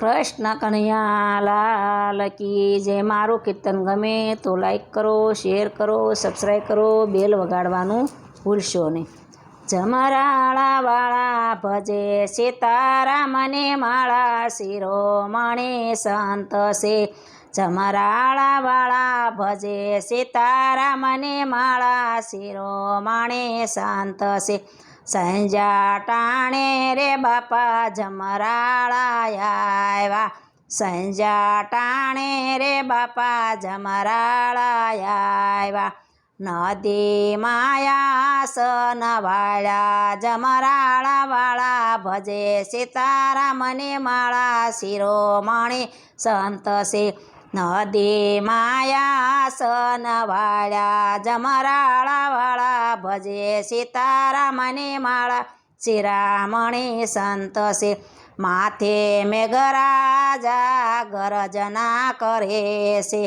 કૃષ્ણ કનૈયા લાલ કી જે મારું કીર્તન ગમે તો લાઈક કરો શેર કરો સબસ્ક્રાઈબ કરો બેલ વગાડવાનું ભૂલશો નહીં. જમરાળા વાળા ભજે સીતારામને માળા શિરોમણે સંત છે. જમરાળા વાળા ભજે સીતારામને માળા શિરોમણે સંત છે. સંજા ટાણે રે બાપા જમરાળા આવ્યા સંજા ટાણે રે બાપા જમરાળા આવ્યા નદી માયાસન વાળા જમરાળા વાળા ભજે સીતારામને માળા શિરોમણી સંત નદી માયાસન વાળા જમરાળા વાળા ભજે સીતારામને માળા. શિરામણી સંત છે માથે મેઘરાજા ગરજના કરે છે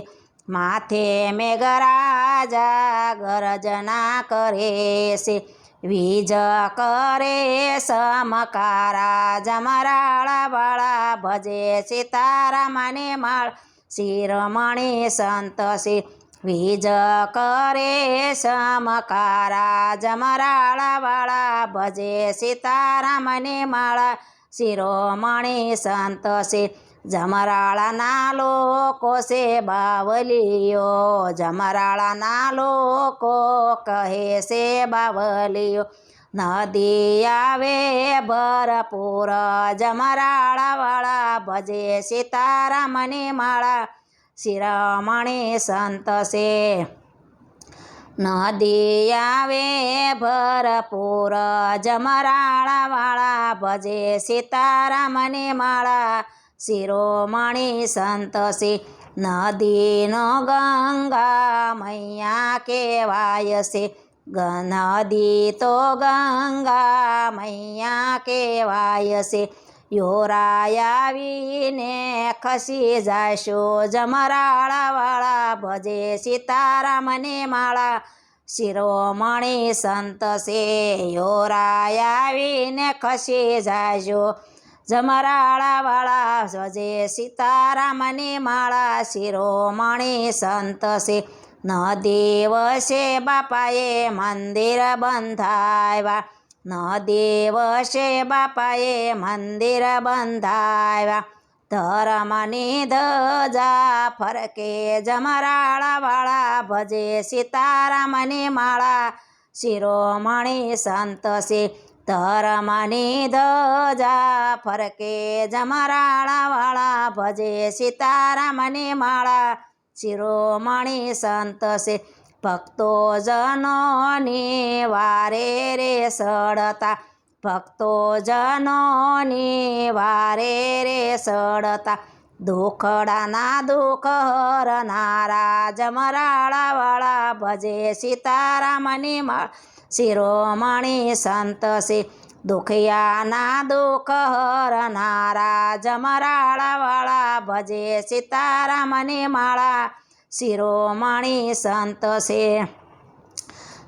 માથે મેઘરાજા ગરજના કરે છે વીજ કરે સમકારા જમરાળા વાળા ભજે સીતારામને માળ. શિરમણી સંત છે વીજ કરે સમકારા જમરાળા વાળા ભજે સીતારામને માળા. શિરોમણી સંત છે જમરાળાના લોકો છે બાવલીઓ જમરાળાના લોકો કહે છે બાવલીઓ નદી આવે ભરપૂર, જમરાળાવાળા ભજે સીતારામની માળા, શિરામણી સંત છે નદી આવે ભરપૂર, જમરાળાવાળા ભજે સીતારામની માળા શિરોમણી સંત છે નદીનો ગંગા મૈયા કેવાય છે નદી તો ગંગા મૈયા કેવાય છે યોરાયાવીને ખસી જાશો જમરાળાવાળા ભજે સીતારામને માળા. શિરોમણી સંત છે યોરાય ખસી જાજો જમરાળાવાળા ભજે સીતારામની માળા શિરોમણી સંત છે. દેવ છે બાપાએ મંદિર બંધાવ્યા ન દેવ છે બાપાએ મંદિર બંધાવ્યા ધરમની ધજા ફરકે જમરાળાવાળા ભજે સીતારામની માળા શિરોમણી સંત છે. ધર્મની ધજા ફરકે જમરાળાવાળા ભજે સીતારામની માળા. શિરોમણી સંત છે ભક્તો જનોની વારે રે સડતા ભક્તો જનોની વારે રે સડતા દુખડાના દુઃખ હરનારા જમરાળાવાળા ભજે સીતારામની માળ. શિરોમણી સંત શ્રી દુખિયાના દુઃખ હરનારા જમરાળાવાળા ભજે સીતારામની માળા. શિરોમણી સંત છે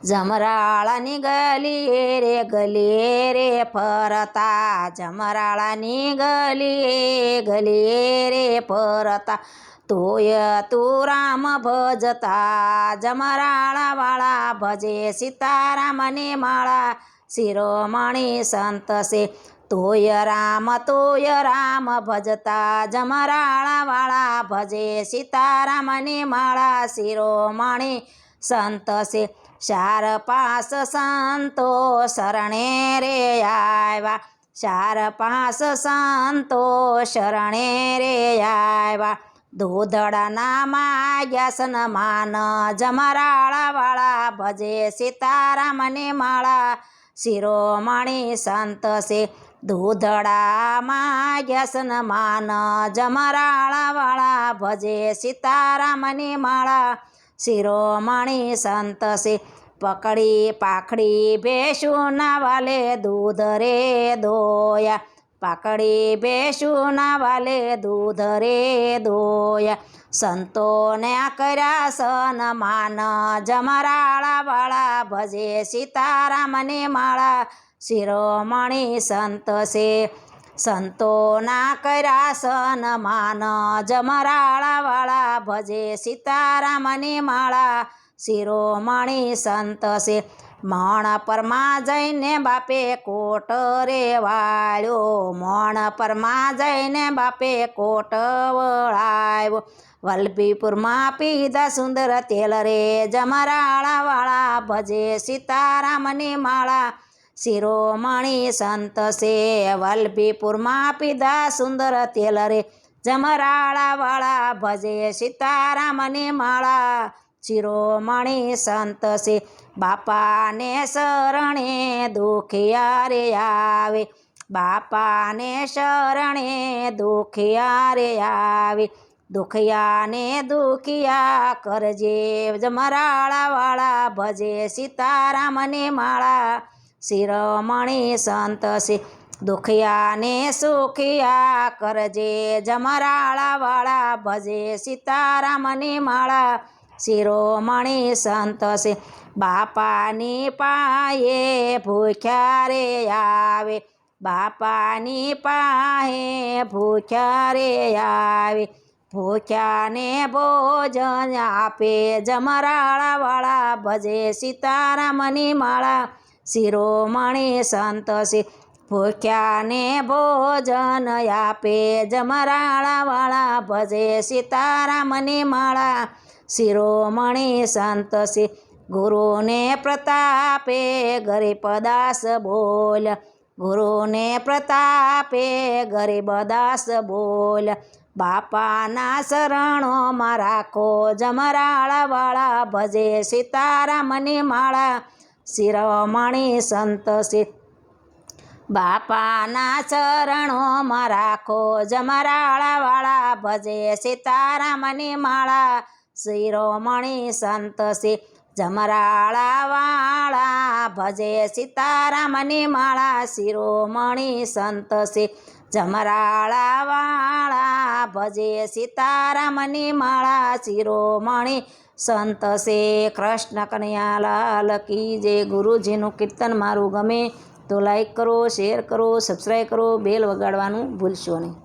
જમરાળાની ગલીએ રે ગલીએ રે ફરતા. જમરાળાની ગલીએ ગલીએ રે ફરતા. તોય તું રામ ભજતા. જમરાળાવાળા ભજે સીતારામની માળા. શિરોમણી સંત છે. તોય રામ તોય રામ ભજતા. જમરાળાવાળા ભજે સીતારામની માળા. શિરોમણી સંત ચાર પાંચ સંતો શરણે રે આવ્યા. ચાર પાંચ સંતો શરણે રે આવ્યા. દૂધડાના માગ્યાસન માન જમરાળાવાળા ભજે સીતારામને માળા. શિરોમણી સંત છે દૂધડામાં માગ્યાસન માન જમરાળાવાળા ભજે સીતારામની માળા. શિરોમણી સંત છે પકડી પાખડી ભેંસુના વાલે દૂધ રે દોયા. પાકડી ભેંસુના વાલે દૂધ રે દોયા. સંતોને કર્યા સનમાન જમરાળા વાળા ભજે સીતારામને માળા. શિરોમણી સંત છે. સંતોના કર્યા સનમાન જમરાળા વાળા ભજે સીતારામની માળા. શિરોમણી સંત છે. મણ પરમાં જઈને બાપે કોટ રે વાળ્યો મણ પરમાં જઈને બાપે કોટ વળાવ્યો. વલ્લભીપુરમાં પીધા સુંદર તેલ રે. જમરાળાવાળા ભજે સીતારામની માળા. શિરોમણી સંત છે. વલભીપુરમાં પીધા સુંદર તેલ રે. જમરાળાવાળા ભજે સીતારામની માળા. શિરોમણી સંત છે. બાપાને શરણે દુખિયા રે આવે. બાપાને શરણે દુખિયા રે આવે. દુખિયાને દુખિયા કરજે, જમરાળાવાળા ભજે, સીતારામને માળા. શિરોમણી સંત છે. દુખિયાને સુખિયા કરજે, જમરાળાવાળા ભજે, સીતારામની માળા. શિરોમણી સંત છે. બાપાની પાયે ભૂખ્યા રે આવે. બાપાની પાહે ભૂખ્યા રે આવે. ભૂખ્યાને ભોજન આપે જમરાળાવાળા ભજે સીતારામની માળા. શિરોમણી સંત છે. ભૂખ્યાને ભોજન આપે જમરાળાવાળા ભજે સીતારામની માળા. શિરોમણી સંત છે ગુરુને પ્રતાપે ગરીબદાસ બોલ. ગુરુને પ્રતાપે ગરીબદાસ બોલ. બાપાના શરણોમાં રાખો જમરાળાવાળા, ભજે સીતારામની માળા. શિરોમણી સંત છે બાપાના ચરણોમાં રાખો જમરાળાવાળા, ભજે સીતારામની માળા. શિરોમણી સંત છે જમરાળાવાળા ભજે સીતારામની માળા શિરોમણી સંત છે જમરાળાવાળા ભજે સીતારામની માળા શિરોમણી સંત છે કૃષ્ણ કનૈયાલાલ કી જે ગુરુજીનું કીર્તન મારું ગમે તો લાઈક કરો શેર કરો સબસ્ક્રાઈબ કરો બેલ વગાડવાનું ભૂલશો નહીં.